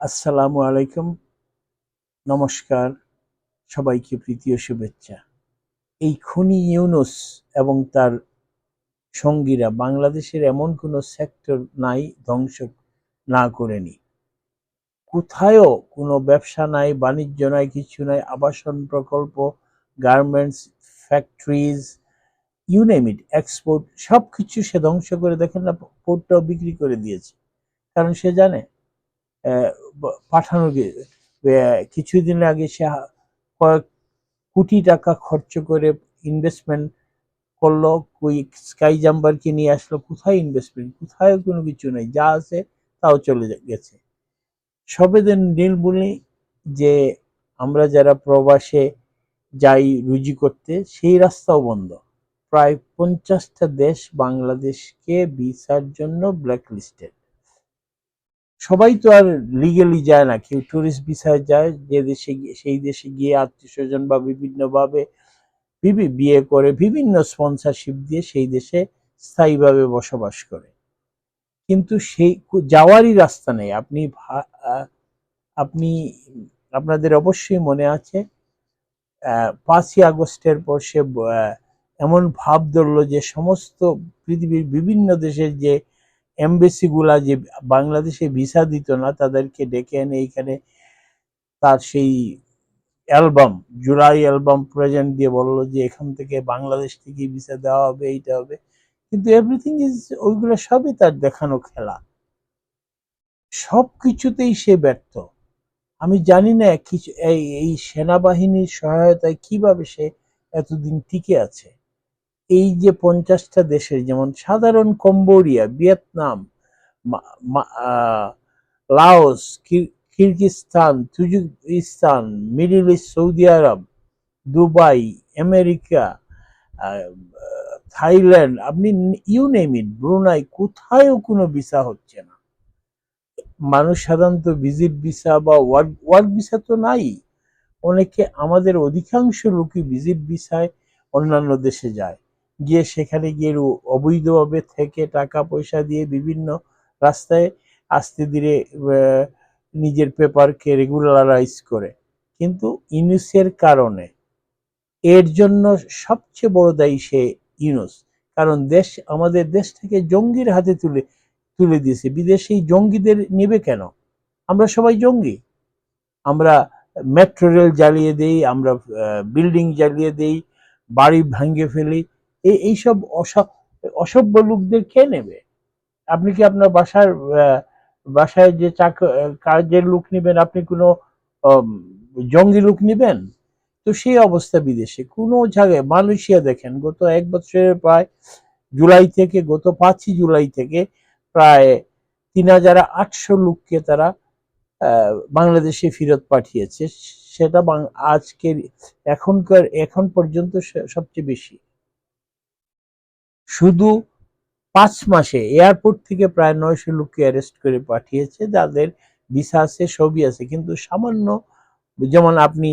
আসসালামু আলাইকুম। নমস্কার। সবাইকে প্রীতি ও শুভেচ্ছা। এই খুনি ইউনুস এবং তার সঙ্গীরা বাংলাদেশের এমন কোনো সেক্টর নাই ধ্বংস না করেনি কোথায়ও কোনো ব্যবসা নাই, বাণিজ্য নাই, কিছু নাই, আবাসন প্রকল্প, গার্মেন্টস, ফ্যাক্টরিজ ইউনেমিট এক্সপোর্ট সব কিছু সে ধ্বংস করে দেখেন না পোর্টটাও বিক্রি করে দিয়েছে। কারণ সে জানে পাঠানো কিছুদিন আগে সে কয়েক কোটি টাকা খরচ করে ইনভেস্টমেন্ট করল ওই স্কাই জাম্পারকে নিয়ে আসলো, কোথায় ইনভেস্টমেন্ট কোথায় কোনো কিছু নেই, যা আছে তাও চলে গেছে। সবেদের নীল বলি যে আমরা যারা প্রবাসে যাই রুজি করতে, সেই রাস্তাও বন্ধ। প্রায় পঞ্চাশটা দেশ বাংলাদেশকে ভিসার জন্য ব্ল্যাক লিস্টেড সবাই তো আর লিগেলি যায় না। কেউ টুরিস্ট ভিসায় যায়, যে দেশে সেই দেশে গিয়ে আত্মীয় স্বজন বা বিভিন্নভাবে বিভি, বিয়ে করে বিভিন্ন স্পন্সরশিপ দিয়ে সেই দেশে স্থায়ীভাবে বসবাস করে। কিন্তু সেই যাওয়ারই রাস্তা নেই। আপনি আপনি, আপনাদের অবশ্যই মনে আছে পাঁচই আগস্টের পর সে এমন ভাব ধরলো যে সমস্ত পৃথিবীর বিভিন্ন দেশের যে এমবেসি গুলা যে বাংলাদেশে ভিসা দিত না, তাদেরকে ডেকে এনে এইখানে তার সেই অ্যালবাম, জুলাই অ্যালবাম প্রেজেন্ট দিয়ে বলল যে এখান থেকে বাংলাদেশ থেকে ভিসা দেওয়া হবে, এইটা হবে। কিন্তু এভরিথিং ইজ ওইগুলো সবই তার দেখানো খেলা। সব কিছুতেই সে ব্যর্থ। আমি জানি না কিছু, এই এই সেনাবাহিনীর সহায়তায় কীভাবে সে এতদিন টিকে আছে। এই যে পঞ্চাশটা দেশের, যেমন সাধারণ কম্বোডিয়া, ভিয়েতনাম লাওস কির- Kyrgyzstan Turkmenistan middle east, Saudi Arab, Dubai, America Thailand, আপনি ইউ নেম ইট ব্রুনাই, কোথায়ও কোনো ভিসা হচ্ছে না। মানুষ সাধারণত ভিজিট ভিসা বা ওয়ার্ক ওয়ার্ক ভিসা তো নাই। অনেকে আমাদের অধিকাংশ লোকই ভিজিট ভিসায় অন্যান্য দেশে যায়। গিয়ে সেখানে গিয়ে অবৈধভাবে থেকে টাকা পয়সা দিয়ে বিভিন্ন রাস্তায় আস্তে ধীরে নিজের পেপারকে রেগুলারাইজ করে। কিন্তু ইউনুসের কারণে এর জন্য সবচেয়ে বড় দায়ী সে ইউনুস কারণ দেশ, আমাদের দেশ থেকে জঙ্গির হাতে তুলে তুলে দিয়েছে। বিদেশে জঙ্গিদের নেবে কেন? আমরা সবাই জঙ্গি। আমরা মেট্রো রেল জ্বালিয়ে দেই, আমরা বিল্ডিং জ্বালিয়ে দেই, বাড়ি ভাঙ্গে ফেলি এই এইসব অস- অসভ্য লোকদের কে নেবে? আপনি কি আপনার বাসার বাসায় যে চাক কাজের লোক নেবেন, আপনি কোনো জঙ্গি লোক নেবেন? তো সেই অবস্থা বিদেশে। কোনো জায়গায়, মালয়েশিয়া দেখেন, গত এক বছরের প্রায় জুলাই থেকে, গত পাঁচই জুলাই থেকে প্রায় তিন হাজার আটশো লোককে তারা বাংলাদেশে ফেরত পাঠিয়েছে। সেটা আজকের, এখনকার, এখন পর্যন্ত সবচেয়ে বেশি। শুধু পাঁচ মাসে এয়ারপোর্ট থেকে প্রায় নয়শো লোককে অ্যারেস্ট করে পাঠিয়েছে, যাদের ভিসা আছে, সবই আছে। কিন্তু সামান্য যেমন আপনি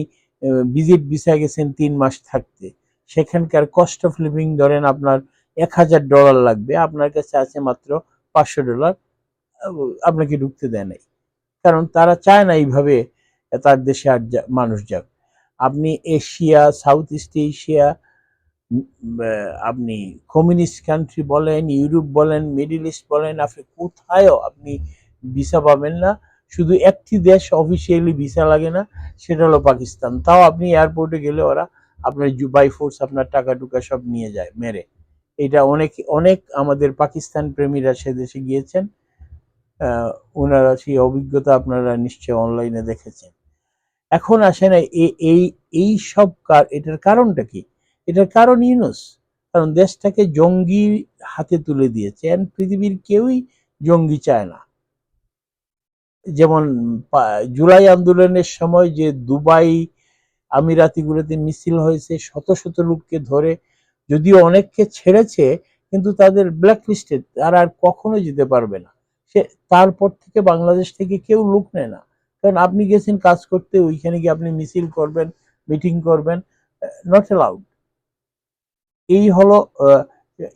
ভিজিট ভিসা গেছেন তিন মাস থাকতে, সেখানকার কস্ট অফ লিভিং ধরেন আপনার এক হাজার ডলার লাগবে, আপনার কাছে আছে মাত্র পাঁচশো ডলার আপনাকে ঢুকতে দেয় নাই। কারণ তারা চায় না এইভাবে তার দেশে আর মানুষ যাক। আপনি এশিয়া সাউথ ইস্ট এশিয়া আপনি কমিউনিস্ট কান্ট্রি বলেন ইউরোপ বলেন মিডিল ইস্ট বলেন, আপনি কোথায়ও আপনি ভিসা পাবেন না। শুধু একটি দেশ অফিসিয়ালি ভিসা লাগে না, সেটা হলো পাকিস্তান। তাও আপনি এয়ারপোর্টে গেলে ওরা আপনার বাই ফোর্স আপনার টাকা টুকা সব নিয়ে যায়, মেরে। এটা অনেক অনেক আমাদের পাকিস্তান প্রেমীরা সে দেশে গিয়েছেন। ওনারা সেই অভিজ্ঞতা আপনারা নিশ্চয় অনলাইনে দেখেছেন। এখন আসে এই এই সব এটার কারণটা কি? এটার কারণ ইউনুস। কারণ দেশটাকে জঙ্গি হাতে তুলে দিয়েছে। And পৃথিবীর কেউই জঙ্গি চায় না। যেমন জুলাই আন্দোলনের সময় যে দুবাই আমিরাতিগুলোতে মিছিল হয়েছে, শত শত লোককে ধরে, যদিও অনেককে ছেড়েছে, কিন্তু তাদের ব্ল্যাক লিস্টে তারা আর কখনো যেতে পারবে না। সে, তারপর থেকে বাংলাদেশ থেকে কেউ লোক নেয় না। কারণ আপনি গেছেন কাজ করতে, ওইখানে গিয়ে আপনি মিছিল করবেন, মিটিং করবেন নট অ্যালাউড এই হলো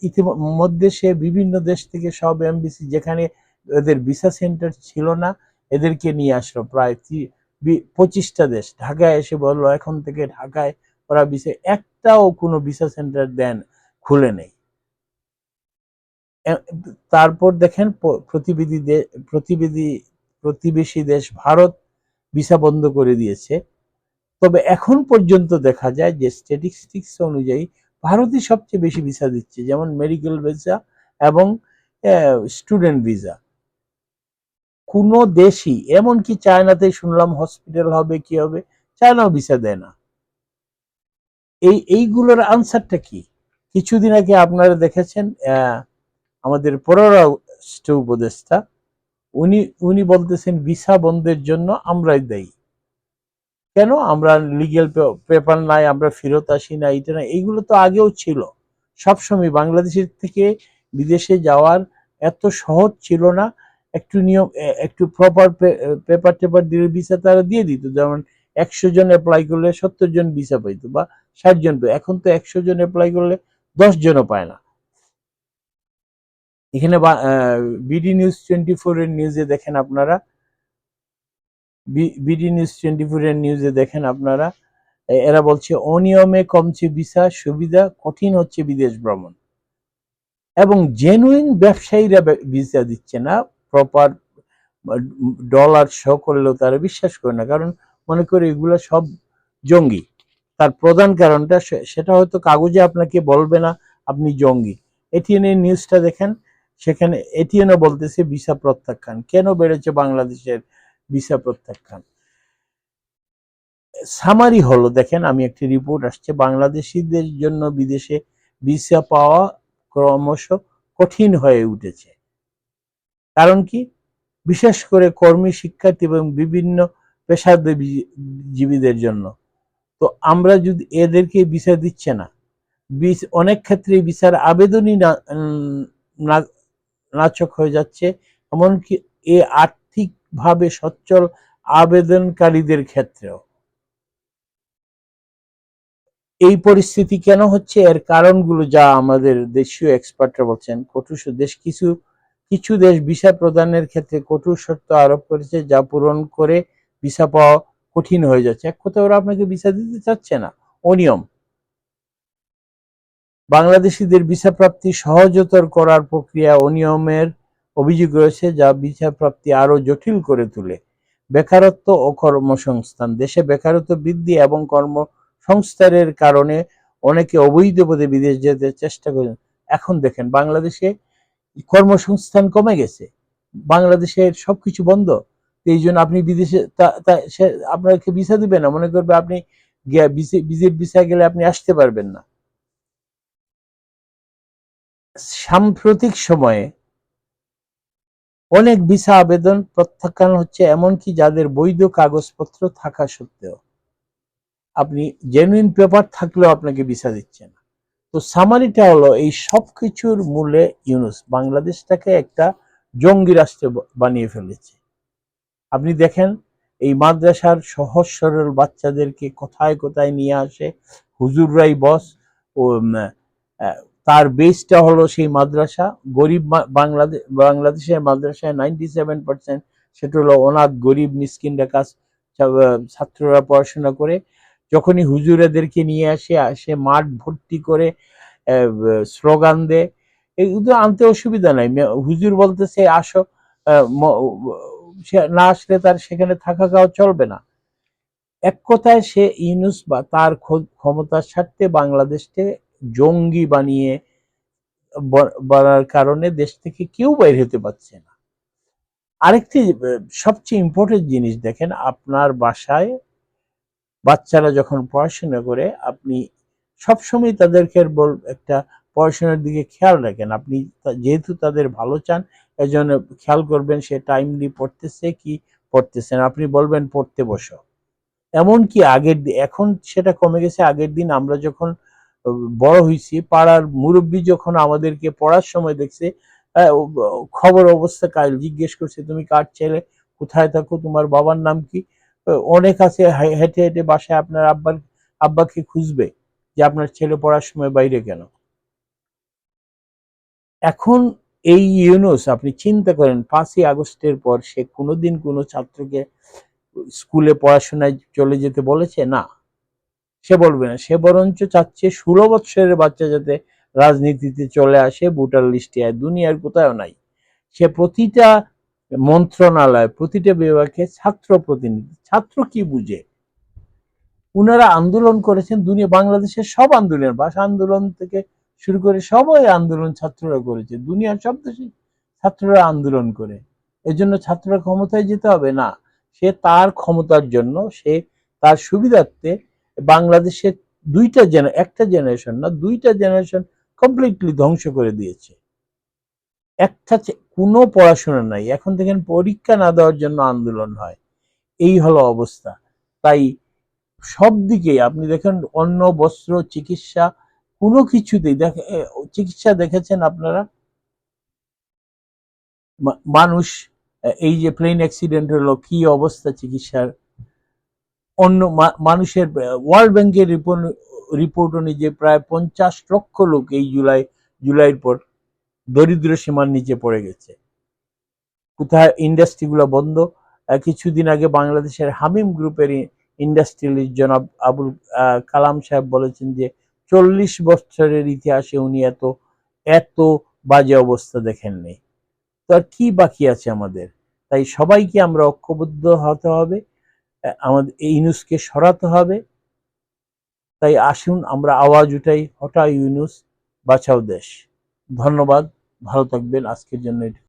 ইতিমধ্যে সে বিভিন্ন দেশ থেকে সব এমবিসি যেখানে এদের ভিসা সেন্টার ছিল না, এদেরকে নিয়ে আসলো প্রায় পঁচিশটা দেশ। ঢাকায় এসে বলল, এখন থেকে ঢাকায় ওরা ভিসা, একটাও কোনো ভিসা সেন্টার দেন, খুলে নেই। তারপর দেখেন প্রতিবেদী প্রতিবেদী, প্রতিবেশী দেশ ভারত ভিসা বন্ধ করে দিয়েছে। তবে এখন পর্যন্ত দেখা যায় যে স্ট্যাটিস্টিক্স অনুযায়ী ভারতই সবচেয়ে বেশি ভিসা দিচ্ছে, যেমন মেডিকেল ভিসা এবং স্টুডেন্ট ভিসা কোনো দেশই, এমনকি চায়নাতে শুনলাম হসপিটাল হবে, কি হবে, চায়নাও ভিসা দেয় না। এই, এইগুলোর আনসারটা কি? কিছুদিন আগে আপনারা দেখেছেন আমাদের পররাষ্ট্র উপদেষ্টা, উনি উনি বলতেছেন ভিসা বন্ধের জন্য আমরাই দায়ী। কেন আমরা লিগেল পেপার নাই, আমরা ফেরত আসি না এটা না, এইগুলো তো আগেও ছিল। সবসময় বাংলাদেশের থেকে বিদেশে যাওয়ার এত সহজ ছিল না। একটু নিয়ম একটু প্রপার পেপার টেপার দিলে ভিসা তারা দিয়ে দিত, যেমন একশো জন অ্যাপ্লাই করলে সত্তর জন ভিসা পাইতো বা ষাট জন। এখন তো একশো জন অ্যাপ্লাই করলে দশ জনও পায় না। এখানে বিডি নিউজ টোয়েন্টি ফোর এর নিউজে দেখেন আপনারা বিডি নিউজ টোয়েন্টি ফোর এর নিউজে দেখেন আপনারা এরা বলছে, অনিয়মে কমছে ভিসা, সুবিধা, কঠিন হচ্ছে বিদেশ ভ্রমণ। এবং জেনুইন ব্যবসায়ীরা ভিসা দিচ্ছে না প্রপার ডলার শো করলেও তারা বিশ্বাস করে না। কারণ মনে করে এগুলো সব জঙ্গি। তার প্রধান কারণটা সেটা হয়তো কাগজে আপনাকে বলবে না, আপনি জঙ্গি। এটিএন এর নিউজটা দেখেন, সেখানে এটিএনও বলতেছে, ভিসা প্রত্যাখ্যান। কেন বেড়েছে বাংলাদেশের ভিসা প্রত্যাখ্যান। সামারি হলো, দেখেন আমি একটি রিপোর্ট আসছে, বাংলাদেশিদের জন্য বিদেশে ভিসা পাওয়া ক্রমশ কঠিন হয়ে উঠেছে। কারণ কি? বিশেষ করে কর্মী, শিক্ষার্থী এবং বিভিন্ন পেশাজীবীদের জন্য। তো আমরা যদি এদেরকে ভিসা দিচ্ছে না অনেক ক্ষেত্রে ভিসার আবেদনই নাচক হয়ে যাচ্ছে। এমনকি এ আর্থিকভাবে সচ্ছল আবেদনকারীদের ক্ষেত্রেও। এই পরিস্থিতি কেন হচ্ছে? এর কারণগুলো যা আমাদের দেশীয় এক্সপার্টরা বলছেন, কঠোর দেশ কিছু কিছু দেশ ভিসা প্রদানের ক্ষেত্রে কঠোর শর্ত আরোপ করেছে যা পূরণ করে ভিসা পাওয়া কঠিন হয়ে যাচ্ছে। এক কথা ওরা আপনাকে ভিসা দিতে চাচ্ছে না। অনিয়ম। বাংলাদেশিদের ভিসা প্রাপ্তি সহজতর করার প্রক্রিয়া অনিয়মের অভিযোগ রয়েছে যা ভিসা প্রাপ্তি আরও জটিল করে তোলে। বেকারত্ব ও কর্মসংস্থান। দেশে বেকারত্ব বৃদ্ধি এবং কর্মসংস্থানের কারণে অনেকে অবৈধ পদে বিদেশ যেতে চেষ্টা করেন। এখন দেখেন, বাংলাদেশে কর্মসংস্থান কমে গেছে। বাংলাদেশের সবকিছু বন্ধ। এই জন্য আপনি বিদেশে সে আপনাকে ভিসা দিবে না। মনে করবে আপনি বিজেপি ভিসা গেলে আপনি আসতে পারবেন না। সাম্প্রতিক সময়ে অনেক ভিসা আবেদন প্রত্যাখ্যান হচ্ছে, এমনকি যাদের বৈধ কাগজপত্র থাকা সত্ত্বেও। আপনি জেনুইন পেপার থাকলেও আপনাকে ভিসা দিচ্ছে না। তো সামারিটা হলো, এই সব কিছুর মূলে ইউনুস বাংলাদেশটাকে একটা জঙ্গি রাষ্ট্রে বানিয়ে ফেলেছে। আপনি দেখেন, এই মাদ্রাসার সহজ সরল বাচ্চাদেরকে কোথায় কোথায় নিয়ে আসে, হুজুররাই বস ও তার বেসটা হলো সেই মাদ্রাসা। গরিব বাংলাদেশ বাংলাদেশের মাদ্রাসায় নাইনটি সেভেন পার্সেন্ট সেটা হলো অনাথ, গরিব মিসকিনরা কাজ ছাত্ররা পড়াশোনা করে। যখনই হুজুরেদেরকে নিয়ে আসে আসে মাঠ ভর্তি করে স্লোগান দেয়। এগুলো আনতে অসুবিধা নাই। হুজুর বলতেছে, আসো না আসলে তার সেখানে থাকা খাওয়া চলবে না। এক কথায় সে ইউনুস বা তার ক্ষমতার স্বার্থে বাংলাদেশকে জঙ্গি বানিয়ে ব- বাড়ার কারণে দেশ থেকে কেউ বাইর হতে পারছে না। আরেকটি সবচেয়ে ইম্পর্টেন্ট জিনিস দেখেন, আপনার বাসায় বাচ্চারা যখন পড়াশোনা করে, আপনি সবসময় তাদেরকে বল, একটা পড়াশোনার দিকে খেয়াল রাখেন। আপনি যেহেতু তাদের ভালো চান, এজন্য খেয়াল করবেন সে টাইমলি পড়তেছে কি পড়তেছে না। আপনি বলবেন, পড়তে বসো। এমনকি আগের দি- এখন সেটা কমে গেছে। আগের দিন আমরা যখন বড় হয়েছি। পাড়ার মুরব্বী যখন আমাদেরকে পড়ার সময় দেখছে ও- খবর অবস্থা কাল। জিজ্ঞেস করছে, তুমি কার ছেলে? কোথায় থাকো? তোমার বাবার নাম কি? অনেক আছে হেঁটে হেঁটে বাসায় আপনার আব্বার, আব্বাকে খুঁজবে যে আপনার ছেলে পড়ার সময় বাইরে কেন। এখন এই ইউনুস, আপনি চিন্তা করেন, পাঁচই আগস্টের পর সে কোনোদিন কোনো ছাত্রকে স্কুলে পড়াশোনায় চলে যেতে বলেছে? না। সে বলবে না। সে বরঞ্চ চাচ্ছে ষোলো বৎসরের বাচ্চা যাতে রাজনীতিতে চলে আসে, ভোটার লিস্টে দুনিয়ার কোথাও নাই। সে প্রতিটা মন্ত্রণালয়, প্রতিটা বিভাগে ছাত্র প্রতিনিধি, ছাত্র কি বুঝে? উনারা আন্দোলন করেছেন দুনিয়া, বাংলাদেশের সব আন্দোলন ভাষা আন্দোলন থেকে শুরু করে সবাই আন্দোলন ছাত্ররা করেছে। দুনিয়ার সব দেশে ছাত্ররা আন্দোলন করে। এজন্য ছাত্ররা ক্ষমতায় যেতে হবে না। সে তার ক্ষমতার জন্য, সে তার সুবিধার্থে বাংলাদেশের দুইটা জেন একটা জেনারেশন না, দুইটা জেনারেশন কমপ্লিটলি ধ্বংস করে দিয়েছে। একটা কোনো পড়াশোনা নাই, এখন দেখেন পরীক্ষা না দেওয়ার জন্য আন্দোলন হয়। এই হলো অবস্থা। তাই সব দিকে আপনি দেখেন অন্ন, বস্ত্র, চিকিৎসা, কোনো কিছুতেই দেখে চিকিৎসা দেখেছেন আপনারা? মানুষ এই যে প্লেন অ্যাক্সিডেন্ট হলো, কি অবস্থা চিকিৎসার? অন্য মানুষের ওয়ার্ল্ড ব্যাংকের রিপোর্ট অনুযায়ী প্রায় পঞ্চাশ লক্ষ লোক এই জুলাই, জুলাইয়ের পর দরিদ্র সীমার নিচে পড়ে গেছে। কোথায় ইন্ডাস্ট্রিগুলো বন্ধ? কিছুদিন আগে বাংলাদেশের হামিম গ্রুপের ইন্ডাস্ট্রিয়ালিস্ট জনাব আবুল কালাম সাহেব বলেছেন যে চল্লিশ বছরের ইতিহাসে উনি এত এত বাজে অবস্থা দেখেননি তো আর কি বাকি আছে আমাদের? তাই সবাইকে আমরা ঐক্যবদ্ধ হতে হবে। আমাদের এই ইউনুসকে সরাতে হবে। তাই আসুন, আমরা আওয়াজ উঠাই, হঠাৎ ইউনুস বাঁচাও দেশ। ধন্যবাদ, ভালো থাকবেন। আজকের জন্য।